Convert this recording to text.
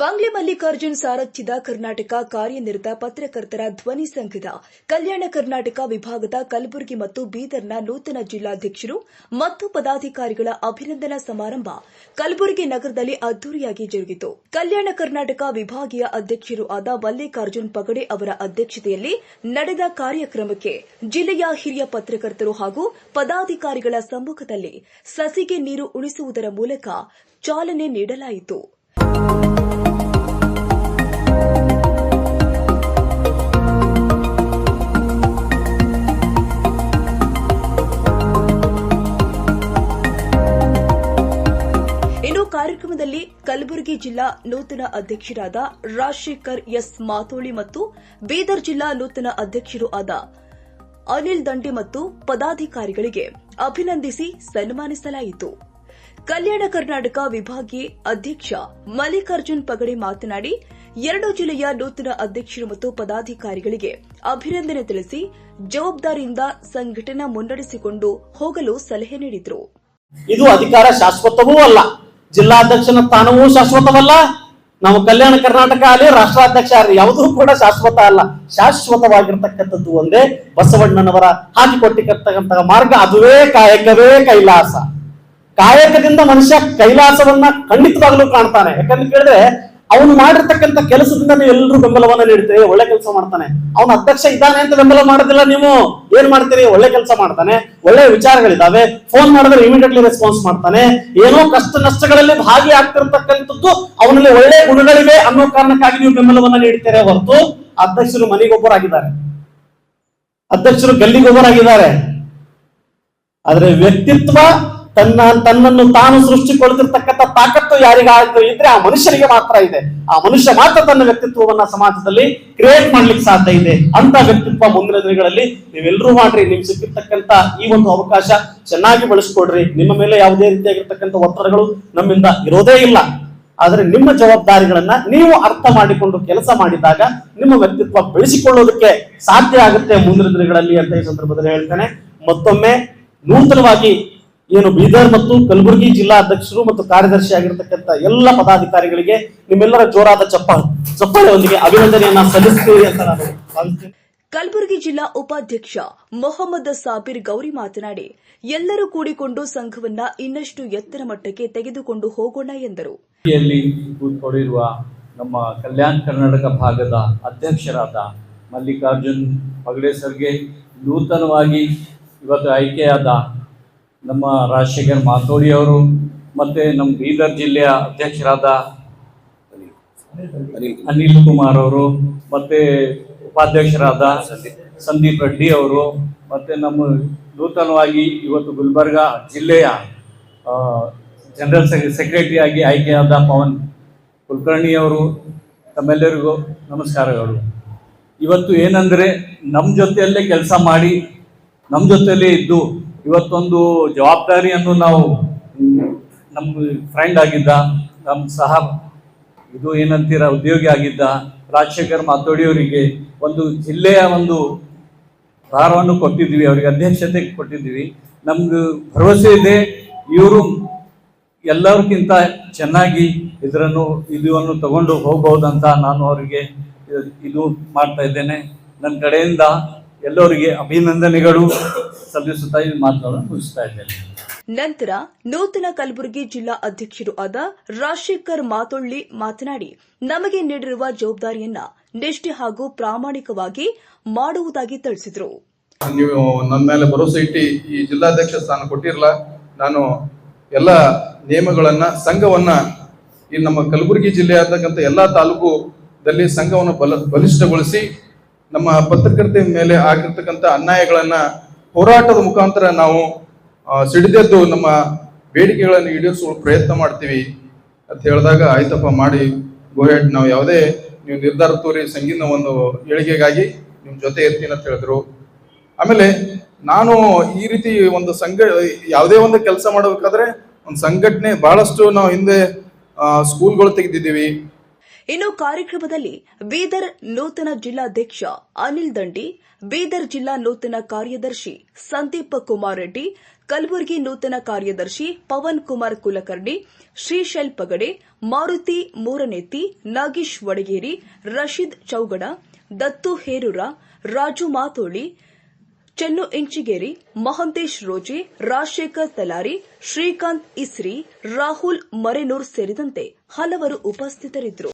ಬಂಗ್ಲೆ ಮಲ್ಲಿಕಾರ್ಜುನ್ ಸಾರಥ್ಯದ ಕರ್ನಾಟಕ ಕಾರ್ಯನಿರತ ಪತ್ರಕರ್ತರ ಧ್ವನಿ ಸಂಘದ ಕಲ್ಯಾಣ ಕರ್ನಾಟಕ ವಿಭಾಗದ ಕಲಬುರಗಿ ಮತ್ತು ಬೀದರ್ನ ನೂತನ ಜಿಲ್ಲಾಧ್ಯಕ್ಷರು ಮತ್ತು ಪದಾಧಿಕಾರಿಗಳ ಅಭಿನಂದನಾ ಸಮಾರಂಭ ಕಲಬುರಗಿ ನಗರದಲ್ಲಿ ಅದ್ದೂರಿಯಾಗಿ ಜರುಗಿತು. ಕಲ್ಯಾಣ ಕರ್ನಾಟಕ ವಿಭಾಗೀಯ ಅಧ್ಯಕ್ಷರು ಆದ ಮಲ್ಲಿಕಾರ್ಜುನ್ ಪಗಡೆ ಅವರ ಅಧ್ಯಕ್ಷತೆಯಲ್ಲಿ ನಡೆದ ಕಾರ್ಯಕ್ರಮಕ್ಕೆ ಜಿಲ್ಲೆಯ ಹಿರಿಯ ಪತ್ರಕರ್ತರು ಹಾಗೂ ಪದಾಧಿಕಾರಿಗಳ ಸಮ್ಮುಖದಲ್ಲಿ ಸಸಿಗೆ ನೀರು ಉಣಿಸುವುದರ ಮೂಲಕ ಚಾಲನೆ ನೀಡಲಾಯಿತು. ಕಾರ್ಯಕ್ರಮದಲ್ಲಿ ಕಲಬುರಗಿ ಜಿಲ್ಲಾ ನೂತನ ಅಧ್ಯಕ್ಷರಾದ ರಾಜಶೇಖರ್ ಎಸ್ ಮಾತೋಳಿ ಮತ್ತು ಬೀದರ್ ಜಿಲ್ಲಾ ನೂತನ ಅಧ್ಯಕ್ಷರು ಆದ ಅನಿಲ್ ದಂಡಿ ಮತ್ತು ಪದಾಧಿಕಾರಿಗಳಿಗೆ ಅಭಿನಂದಿಸಿ ಸನ್ಮಾನಿಸಲಾಯಿತು. ಕಲ್ಯಾಣ ಕರ್ನಾಟಕ ವಿಭಾಗೀಯ ಅಧ್ಯಕ್ಷ ಮಲ್ಲಿಕಾರ್ಜುನ್ ಪಗಡೆ ಮಾತನಾಡಿ, ಎರಡು ಜಿಲ್ಲೆಯ ನೂತನ ಅಧ್ಯಕ್ಷರು ಮತ್ತು ಪದಾಧಿಕಾರಿಗಳಿಗೆ ಅಭಿನಂದನೆ ತಿಳಿಸಿ ಜವಾಬ್ದಾರಿಯಿಂದ ಸಂಘಟನೆ ಮುನ್ನಡೆಸಿಕೊಂಡು ಹೋಗಲು ಸಲಹೆ ನೀಡಿದರು. ಇದು ಅಧಿಕಾರ ಶಾಶ್ವತವೂ ಅಲ್ಲ. ಜಿಲ್ಲಾಧ್ಯಕ್ಷನ ಸ್ಥಾನವೂ ಶಾಶ್ವತವಲ್ಲ. ನಮ್ಮ ಕಲ್ಯಾಣ ಕರ್ನಾಟಕ ಅಲ್ಲಿ ರಾಷ್ಟ್ರಾಧ್ಯಕ್ಷ ಅಲ್ಲಿ ಯಾವುದೂ ಕೂಡ ಶಾಶ್ವತ ಅಲ್ಲ. ಶಾಶ್ವತವಾಗಿರ್ತಕ್ಕಂಥದ್ದು ಒಂದೇ ಬಸವಣ್ಣನವರ ಹಾಕಿಕೊಟ್ಟಿರ್ತಕ್ಕಂತಹ ಮಾರ್ಗ. ಅದುವೇ ಕಾಯಕವೇ ಕೈಲಾಸ. ಕಾಯಕದಿಂದ ಮನುಷ್ಯ ಕೈಲಾಸವನ್ನ ಖಂಡಿತವಾಗ್ಲೂ ಕಾಣ್ತಾನೆ. ಯಾಕಂದ್ರೆ ಕೇಳಿದ್ರೆ ಅವನು ಮಾಡಿರ್ತಕ್ಕಂಥ ಕೆಲಸದಿಂದ ನೀವು ಎಲ್ಲರೂ ಬೆಂಬಲವನ್ನ ನೀಡ್ತೀರಿ. ಒಳ್ಳೆ ಕೆಲಸ ಮಾಡ್ತಾನೆ. ಅವನ ಅಧ್ಯಕ್ಷ ಇದ್ದಾನೆ ಅಂತ ಬೆಂಬಲ ಮಾಡೋದಿಲ್ಲ ನೀವು. ಏನ್ ಮಾಡ್ತೀರಿ? ಒಳ್ಳೆ ಕೆಲಸ ಮಾಡ್ತಾನೆ. ಒಳ್ಳೆ ವಿಚಾರಗಳಿದಾವೆ. ಫೋನ್ ಮಾಡಿದ್ರೆ ಇಮಿಡಿಯೇಟ್ಲಿ ರೆಸ್ಪಾನ್ಸ್ ಮಾಡ್ತಾನೆ. ಏನೋ ಕಷ್ಟ ನಷ್ಟಗಳಲ್ಲಿ ಭಾಗಿಯಾಗ್ತಿರ್ತಕ್ಕಂಥದ್ದು ಅವನಲ್ಲಿ ಒಳ್ಳೆ ಗುಣಗಳಿವೆ ಅನ್ನೋ ಕಾರಣಕ್ಕಾಗಿ ನೀವು ಬೆಂಬಲವನ್ನ ನೀಡ್ತೀರಿ ಹೊರತು ಅಧ್ಯಕ್ಷರು ಮನೆಗೊಬ್ಬರಾಗಿದ್ದಾರೆ. ಅಧ್ಯಕ್ಷರು ಗಲ್ಲಿಗೊಬ್ಬರಾಗಿದ್ದಾರೆ. ಆದ್ರೆ ವ್ಯಕ್ತಿತ್ವ ತನ್ನ ತನ್ನನ್ನು ತಾನು ಸೃಷ್ಟಿಕೊಳ್ತಿರ್ತಕ್ಕಂಥ ತಾಕತ್ತು ಯಾರಿಗಾದ್ರೂ ಇದ್ರೆ ಆ ಮನುಷ್ಯನಿಗೆ ಮಾತ್ರ ಇದೆ. ಆ ಮನುಷ್ಯ ಮಾತ್ರ ತನ್ನ ವ್ಯಕ್ತಿತ್ವವನ್ನ ಸಮಾಜದಲ್ಲಿ ಕ್ರಿಯೇಟ್ ಮಾಡ್ಲಿಕ್ಕೆ ಸಾಧ್ಯ ಇದೆ. ಅಂತ ವ್ಯಕ್ತಿತ್ವ ಮುಂದಿನ ದಿನಗಳಲ್ಲಿ ನೀವೆಲ್ಲರೂ ಮಾಡ್ರಿ. ನಿಮ್ಗೆ ಸಿಕ್ಕಿರ್ತಕ್ಕಂಥ ಈ ಒಂದು ಅವಕಾಶ ಚೆನ್ನಾಗಿ ಬಳಸ್ಕೊಡ್ರಿ. ನಿಮ್ಮ ಮೇಲೆ ಯಾವುದೇ ರೀತಿಯಾಗಿರ್ತಕ್ಕಂಥ ಒತ್ತಡಗಳು ನಮ್ಮಿಂದ ಇರೋದೇ ಇಲ್ಲ. ಆದ್ರೆ ನಿಮ್ಮ ಜವಾಬ್ದಾರಿಗಳನ್ನ ನೀವು ಅರ್ಥ ಮಾಡಿಕೊಂಡು ಕೆಲಸ ಮಾಡಿದಾಗ ನಿಮ್ಮ ವ್ಯಕ್ತಿತ್ವ ಬೆಳೆಸಿಕೊಳ್ಳೋದಕ್ಕೆ ಸಾಧ್ಯ ಆಗುತ್ತೆ ಮುಂದಿನ ದಿನಗಳಲ್ಲಿ ಅಂತ ಈ ಸಂದರ್ಭದಲ್ಲಿ ಹೇಳ್ತೇನೆ. ಮತ್ತೊಮ್ಮೆ ನೂತನವಾಗಿ ಏನು ಬೀದರ್ ಮತ್ತು ಕಲಬುರಗಿ ಜಿಲ್ಲಾ ಅಧ್ಯಕ್ಷರು ಮತ್ತು ಕಾರ್ಯದರ್ಶಿ ಆಗಿರ್ತಕ್ಕಂಥ ಎಲ್ಲ ಪದಾಧಿಕಾರಿಗಳಿಗೆ ನಿಮ್ಮೆಲ್ಲರ ಜೋರಾದ ಚಪ್ಪ ಚಪ್ಪಾಳೆಯೊಂದಿಗೆ ಅಭಿನಂದನೆಯನ್ನ ಸಲ್ಲಿಸ್ತೀವಿ ಅಂತ ನಾನು ಭಾವಿಸ್ತೇನೆ. ಕಲಬುರಗಿ ಜಿಲ್ಲಾ ಉಪಾಧ್ಯಕ್ಷ ಮೊಹಮ್ಮದ್ ಸಾಬಿರ್ ಗೌರಿ ಮಾತನಾಡಿ ಎಲ್ಲರೂ ಕೂಡಿಕೊಂಡು ಸಂಘವನ್ನ ಇನ್ನಷ್ಟು ಎತ್ತರ ಮಟ್ಟಕ್ಕೆ ತೆಗೆದುಕೊಂಡು ಹೋಗೋಣ ಎಂದರು. ಕೂತ್ಕೊಂಡಿರುವ ನಮ್ಮ ಕಲ್ಯಾಣ ಕರ್ನಾಟಕ ಭಾಗದ ಅಧ್ಯಕ್ಷರಾದ ಮಲ್ಲಿಕಾರ್ಜುನ್ ಪಗಡೆ ಸರ್ಗೆ ನೂತನವಾಗಿ ಇವತ್ತು ಆಯ್ಕೆಯಾದ ನಮ್ಮ ರಾಜಶೇಖರ್ ಮಾತೋಡಿ ಅವರು ಮತ್ತು ನಮ್ಮ ಬೀದರ್ ಜಿಲ್ಲೆಯ ಅಧ್ಯಕ್ಷರಾದ ಅನಿಲ್ ಕುಮಾರ್ ಅವರು ಮತ್ತು ಉಪಾಧ್ಯಕ್ಷರಾದ ಸಂದೀಪ್ ರೆಡ್ಡಿ ಅವರು ಮತ್ತು ನಮ್ಮ ನೂತನವಾಗಿ ಇವತ್ತು ಗುಲ್ಬರ್ಗ ಜಿಲ್ಲೆಯ ಜನರಲ್ ಸೆಕ್ರೆ ಸೆಕ್ರೆಟರಿಯಾಗಿ ಆಯ್ಕೆಯಾದ ಪವನ್ ಕುಲಕರ್ಣಿ ಅವರು, ತಮ್ಮೆಲ್ಲರಿಗೂ ನಮಸ್ಕಾರಗಳು. ಇವತ್ತು ಏನಂದರೆ ನಮ್ಮ ಜೊತೆಯಲ್ಲೇ ಕೆಲಸ ಮಾಡಿ ನಮ್ಮ ಜೊತೆಯಲ್ಲೇ ಇದ್ದು ಇವತ್ತೊಂದು ಜವಾಬ್ದಾರಿಯನ್ನು ನಾವು ನಮ್ಮ ಫ್ರೆಂಡ್ ಆಗಿದ್ದ, ನಮ್ಮ ಸಹ ಇದು ಏನಂತೀರ, ಉದ್ಯೋಗಿ ಆಗಿದ್ದ ರಾಜಶೇಖರ್ ಮಾತೋಡಿಯವರಿಗೆ ಒಂದು ಜಿಲ್ಲೆಯ ಒಂದು ಭಾರವನ್ನು ಕೊಟ್ಟಿದ್ದೀವಿ, ಅವರಿಗೆ ಅಧ್ಯಕ್ಷತೆ ಕೊಟ್ಟಿದ್ದೀವಿ. ನಮ್ದು ಭರವಸೆ ಇದೆ, ಇವರು ಎಲ್ಲರಿಗಿಂತ ಚೆನ್ನಾಗಿ ಇದರನ್ನು ಇದನ್ನು ತಗೊಂಡು ಹೋಗ್ಬೋದಂತ ನಾನು ಅವರಿಗೆ ಇದು ಮಾಡ್ತಾ ಇದ್ದೇನೆ. ನನ್ನ ಕಡೆಯಿಂದ ಎಲ್ಲರಿಗೆ ಅಭಿನಂದನೆಗಳು. ಸಲ್ಲಿಸುತ್ತಾ ಈ ಮಾತುಗಳನ್ನು ಮುಗಿಸ್ತಾ ಇದ್ದೇನೆ. ನಂತರ ನೂತನ ಕಲಬುರಗಿ ಜಿಲ್ಲಾ ಅಧ್ಯಕ್ಷರು ಆದ ರಾಜಶೇಖರ್ ಮಾತೊಳ್ಳಿ ಮಾತನಾಡಿ ನಮಗೆ ನೀಡಿರುವ ಜವಾಬ್ದಾರಿಯನ್ನ ನಿಷ್ಠೆ ಹಾಗೂ ಪ್ರಾಮಾಣಿಕವಾಗಿ ಮಾಡುವುದಾಗಿ ತಿಳಿಸಿದರು. ನೀವು ನನ್ನ ಮೇಲೆ ಭರವಸೆ ಇಟ್ಟು ಈ ಜಿಲ್ಲಾಧ್ಯಕ್ಷ ಸ್ಥಾನ ಕೊಟ್ಟಿರಲ್ಲ ನಾನು ಎಲ್ಲ ನಿಯಮಗಳನ್ನ ಸಂಘವನ್ನ ಈ ನಮ್ಮ ಕಲಬುರಗಿ ಜಿಲ್ಲೆಯಾದಂಥ ಎಲ್ಲ ತಾಲೂಕುದಲ್ಲಿ ಸಂಘವನ್ನು ಬಲ ಬಲಿಷ್ಠಗೊಳಿಸಿ ನಮ್ಮ ಪತ್ರಕರ್ತೆ ಮೇಲೆ ಆಗಿರ್ತಕ್ಕಂಥ ಅನ್ಯಾಯಗಳನ್ನ ಹೋರಾಟದ ಮುಖಾಂತರ ನಾವು ಸಿಡಿದೆದ್ದು ನಮ್ಮ ಬೇಡಿಕೆಗಳನ್ನು ಈಡೇರಿಸುವ ಪ್ರಯತ್ನ ಮಾಡ್ತೀವಿ ಅಂತ ಹೇಳಿದಾಗ, ಆಯ್ತಪ್ಪ, ಮಾಡಿ ಗೋಹೆಡ್ ನಾವು ಯಾವುದೇ, ನೀವು ನಿರ್ಧಾರ ತೋರಿ ಸಂಗೀತ ಒಂದು ಏಳಿಗೆಗಾಗಿ ನಿಮ್ಮ ಜೊತೆ ಇರ್ತೀನಿ ಅಂತ ಹೇಳಿದ್ರು. ಆಮೇಲೆ ನಾನು ಈ ರೀತಿ ಒಂದು ಸಂಘ, ಯಾವುದೇ ಒಂದು ಕೆಲಸ ಮಾಡಬೇಕಾದ್ರೆ ಒಂದು ಸಂಘಟನೆ ಬಹಳಷ್ಟು ನಾವು ಹಿಂದೆ ಸ್ಕೂಲ್ಗಳು ತೆಗೆದಿದ್ದೀವಿ. ಇನ್ನು ಕಾರ್ಯಕ್ರಮದಲ್ಲಿ ಬೀದರ್ ನೂತನ ಜಿಲ್ಲಾಧ್ಯಕ್ಷ ಅನಿಲ್ ದಂಡಿ, ಬೀದರ್ ಜಿಲ್ಲಾ ನೂತನ ಕಾರ್ಯದರ್ಶಿ ಸಂದೀಪ್ ಕುಮಾರ್ ರೆಡ್ಡಿ, ಕಲಬುರಗಿ ನೂತನ ಕಾರ್ಯದರ್ಶಿ ಪವನ್ ಕುಮಾರ್ ಕುಲಕರ್ಣಿ, ಶ್ರೀಶೈಲ್ ಪಗಡೆ, ಮಾರುತಿ ಮೂರನೆತ್ತಿ, ನಾಗೇಶ್ ವಡಗೇರಿ, ರಶೀದ್ ಚೌಗಡ, ದತ್ತು ಹೇರೂರ, ರಾಜು ಮಾತೋಳಿ, ಚೆನ್ನು ಇಂಚಿಗೇರಿ, ಮಹಂತೇಶ್ ರೋಜಿ, ರಾಜಶೇಖರ್ ತಲಾರಿ, ಶ್ರೀಕಾಂತ್ ಇಸ್ರಿ, ರಾಹುಲ್ ಮರೆನೂರ್ ಸೇರಿದಂತೆ ಹಲವರು ಉಪಸ್ಥಿತರಿದ್ದರು.